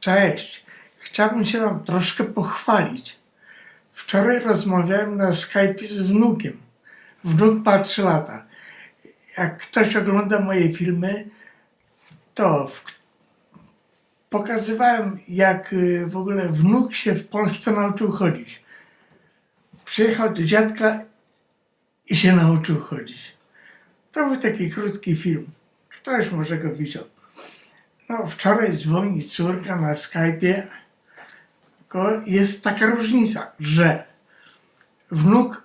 Cześć. Chciałbym się Wam troszkę pochwalić. Wczoraj rozmawiałem na Skype z wnukiem. Wnuk ma 3 lata. Jak ktoś ogląda moje filmy, to w, pokazywałem, jak y, w ogóle wnuk się w Polsce nauczył chodzić. Przyjechał do dziadka i się nauczył chodzić. To był taki krótki film. Ktoś może go widział. No, wczoraj dzwoni córka na Skype'ie. Tylko jest taka różnica, że wnuk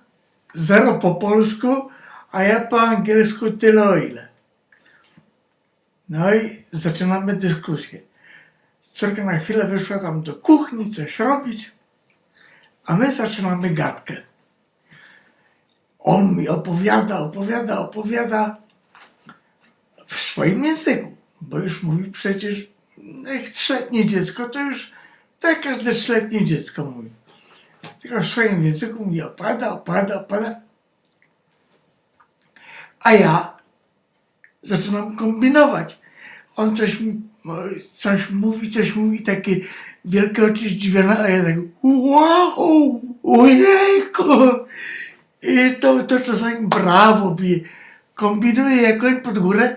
zero po polsku, a ja po angielsku tyle o ile. No i zaczynamy dyskusję. Córka na chwilę wyszła tam do kuchni coś robić, a my zaczynamy gadkę. On mi opowiada, opowiada, opowiada w swoim języku, bo już mówi przecież, jak trzyletnie dziecko, to już tak każde trzyletnie dziecko mówi. Tylko w swoim języku mi opada, opada, opada. A ja zaczynam kombinować. On coś mi, coś mówi, coś mówi, takie wielkie oczy zdziwione, a ja tak wow, ojejku. I to, to czasami brawo bije. Kombinuję jak koń pod górę,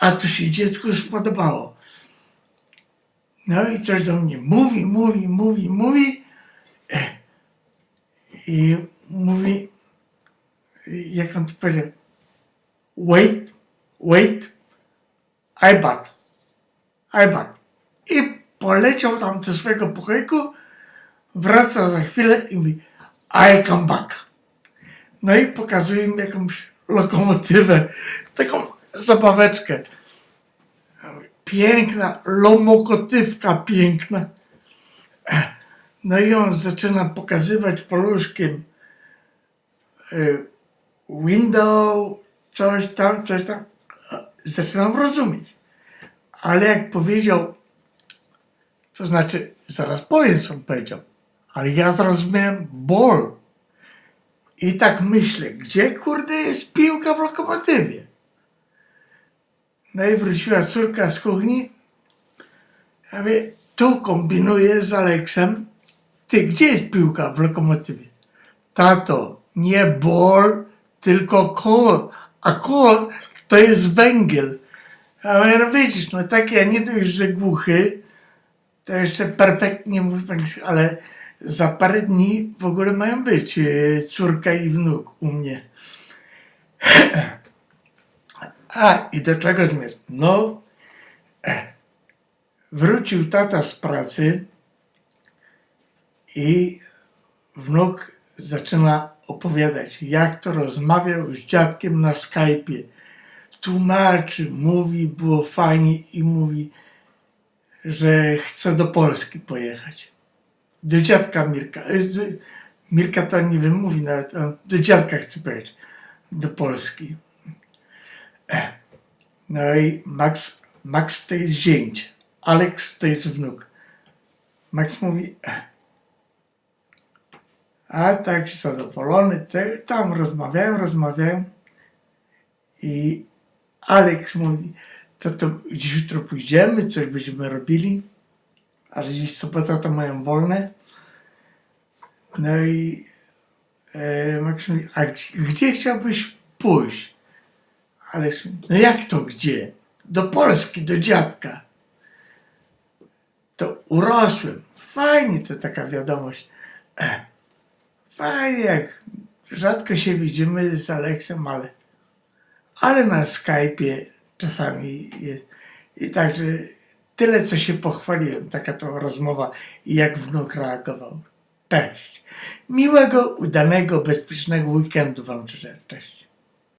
a to się dziecku spodobało. No i coś do mnie mówi, mówi, mówi, mówi. E, I mówi, jak on to powiedział, wait, wait, I back, I back. I poleciał tam do swojego pokoiku, wraca za chwilę i mówi, I come back. No i pokazuje mi jakąś lokomotywę, taką zabaweczkę. Piękna, lomokotywka piękna. No i on zaczyna pokazywać paluszkiem y, window, coś tam, coś tam. Zaczynam rozumieć. Ale jak powiedział, to znaczy, zaraz powiem, co on powiedział, ale ja zrozumiałem ball. I tak myślę, gdzie kurde jest piłka w lokomotywie? I wróciła córka z kuchni. Ja mówię, tu kombinuję z Aleksem. Ty, gdzie jest piłka w lokomotywie? Tato, nie bol, tylko kol. A kol to jest węgiel. A ja no widzisz, no tak ja nie dość, że głuchy, to jeszcze perfektnie mówię, po angielsku, ale za parę dni w ogóle mają być e, córka i wnuk u mnie. A, i do czego zmierzam? No, e, wrócił tata z pracy i wnuk zaczyna opowiadać, jak to rozmawiał z dziadkiem na Skype'ie. Tłumaczy, mówi, było fajnie i mówi, że chce do Polski pojechać. Do dziadka Mirka. e, Mirka to nie wymówi nawet, do dziadka chce pojechać. Do Polski. No i Max, Max to jest zięć, Alex to jest wnuk. Max mówi, a tak zadowolony, te, tam rozmawiają, rozmawiają i Alex mówi, to, to dziś jutro pójdziemy, coś będziemy robili, ale dziś sobota to mają wolne. No i e, Max mówi, a gdzie, gdzie chciałbyś pójść? Ale no jak to gdzie? Do Polski, do dziadka. To urosłem. Fajnie to taka wiadomość. E, Fajnie, jak rzadko się widzimy z Aleksem, ale, ale na Skype'ie czasami jest. I także tyle, co się pochwaliłem, taka to rozmowa i jak wnuk reagował. Cześć. Miłego, udanego, bezpiecznego weekendu Wam życzę. Cześć.